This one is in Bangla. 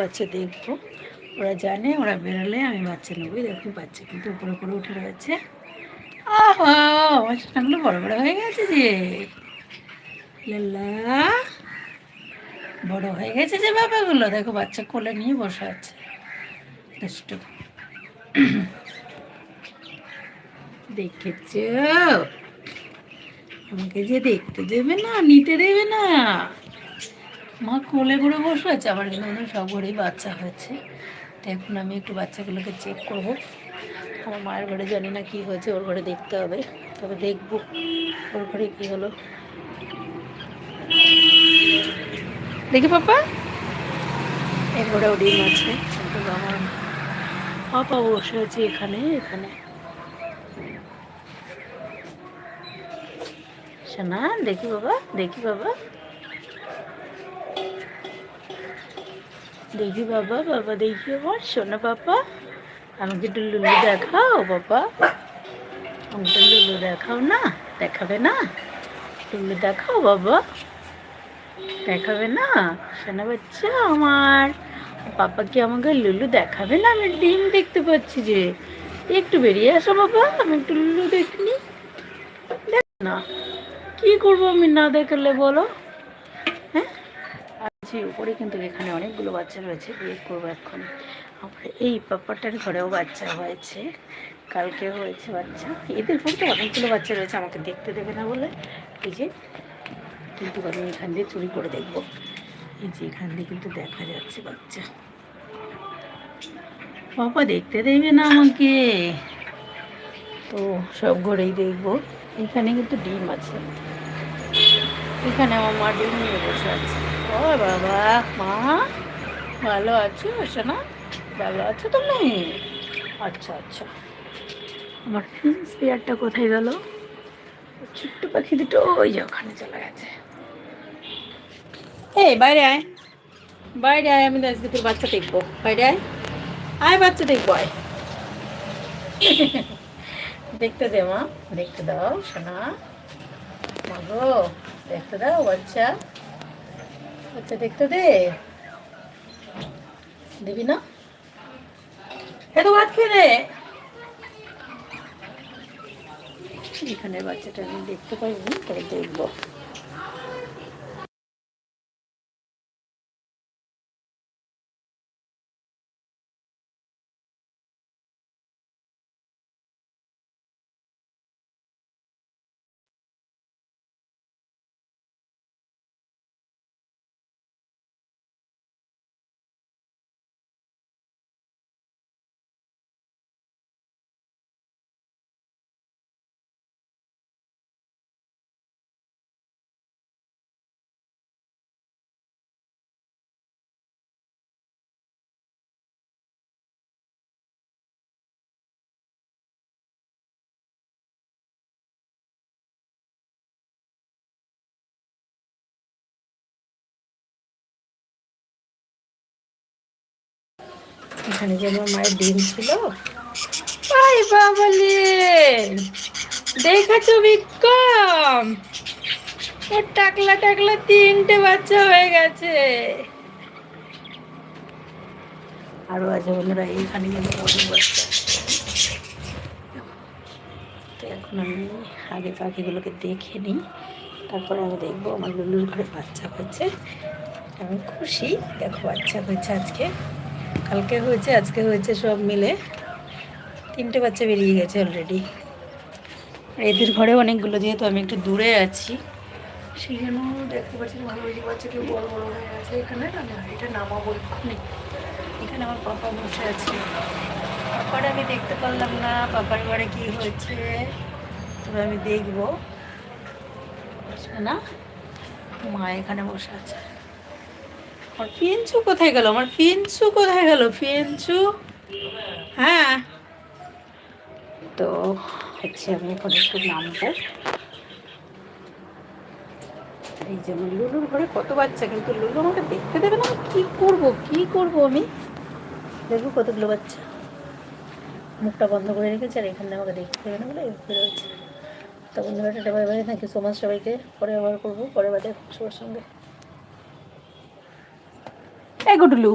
বাচ্চা দেখব। ওরা জানে, ওরা বেরোলে আমি বাচ্চা নেবই দেখুন বাচ্চা কিন্তু উপরে উপরে উঠে রয়েছে। আহা বড় বড় হয়ে গেছে যে। বড় হয়ে গেছে যে বাবাগুলো। দেখো, বাচ্চা কোলে নিয়ে বসে আছে। দেখেছ? আমাকে যে দেখতে দেবে না, নিতে দেবে না। মা কোলে করে বসে আছে আমার কিন্তু মনে সব ঘরেই বাচ্চা হয়েছে। তো এখন আমি একটু বাচ্চাগুলোকে চেক করব। আমার মায়ের ঘরে জানি না কী হয়েছে, ওর ঘরে দেখতে হবে। তবে দেখব, ওর ঘরে কি হলো। দেখি পাপা। এর ঘরেও ডিম আছে। আমার পাপা বসে আছে এখানে এখানে। শোনা দেখি বাবা দেখি বাবা। দেখি বাবা বাবা দেখি আমার সোনা বাবা। আমাকে একটু লুলু দেখাও বাবা। আমাকে লুলু দেখাও না, দেখাবে না? লুলু দেখাও বাবা। দেখাবে না? সোনা বাচ্চা আমার। পাপা কি আমাকে লুলু দেখাবে না? আমি ডিম দেখতে পাচ্ছি যে। একটু বেরিয়ে আসো বাবা, আমি একটু লুলু দেখিনি দেখ না, কি করব আমি না দেখালে বলো? হ্যাঁ? আছি উপরে কিন্তু এখানে অনেকগুলো বাচ্চা রয়েছে, বিয়ে করব এখন আমার এই পাপাটার ঘরেও বাচ্চা হয়েছে কালকে হয়েছে বাচ্চা। এদের তো অনেকগুলো বাচ্চা রয়েছে, আমাকে দেখতে দেবে না বলে। এই যে, কিন্তু আমি এখান দিয়ে চুরি করে দেখব। এই যে এখান দিয়ে কিন্তু দেখা যাচ্ছে বাচ্চা। পাপা দেখতে দেবে না আমাকে। তো সব ঘরেই দেখব। এখানে কিন্তু ডিম আছে। এখানে আমার মা ডিম নিয়ে বসে আছে। ও বাবা, মা, ভালো আছো? না। ভালো আছো তুমি? আচ্ছা আচ্ছা। আমার ফিন্স পেয়ারটা কোথায় গেল? ছোট্ট পাখি দুটো ওই যে ওখানে চলে গেছে। এই, বাইরে আয়। বাইরে আয়, আমি আজকে তোর বাচ্চা দেখব। বাইরে আয়। আয়, বাচ্চা দেখব, আয়। দেখতে দে মা, দেখতে দাও, সোনা। দেখতে দাও, বাচ্চা। বাচ্চা দেখতে দে। দিবি না? তো ভাত খেয়ে দে এখানে বাচ্চাটা আমি দেখতে পাইনি তাই দেখব। এখানে যে আমার মায়ের ডিম ছিল। আই বাবালে! দেখাছো বিক্রম ওর টাকলা টাকলা তিনটে বাচ্চা হয়ে গেছে। আরও আছে বন্ধুরা এইখানে কিন্তু অনেক বাচ্চা। তো এখন আমি আগে পাখিগুলোকে দেখে নিই। তারপরে আমি দেখব আমার লুলুর ঘরে বাচ্চা হয়েছে। আমি খুশি দেখো বাচ্চা হয়েছে আজকে। কালকে হয়েছে, আজকে হয়েছে সব মিলে। তিনটে বাচ্চা বেরিয়ে গেছে অলরেডি এদের ঘরে অনেকগুলো, যেহেতু আমি একটু দূরে আছি। সেই জন্য দেখতে পাচ্ছি ভালো হয়েছে বাচ্চাকে বড় বড় হয়ে গেছে এখানে। এটা নামাবো এক্ষুনি। এখানে আমার পাপা বসে আছে। পাপার আমি দেখতে পারলাম না, পাপার ঘরে কি হয়েছে, তবে আমি দেখব। না? মা এখানে বসে আছে। আমার পিঞ্চু কোথায় গেল? আমার পিঞ্চু কোথায় গেল? পিঞ্চু হ্যাঁ। তো হচ্ছে আমি এখন একটু নামবো। এই যে লুলুর ঘরে কত বাচ্চা, কিন্তু লুলু আমাকে দেখতে দেবে না কী করব? কী করব আমি? দেখব কতগুলো বাচ্চা। মুখটা বন্ধ করে রেখেছে আর এখানে আমাকে দেখতে দেবে না বলে বেরোচ্ছে তো বন্ধুরা bye bye thank you so much সবাইকে পরে আবার করব, পরে বাদে সবার সঙ্গে। এ গুডলু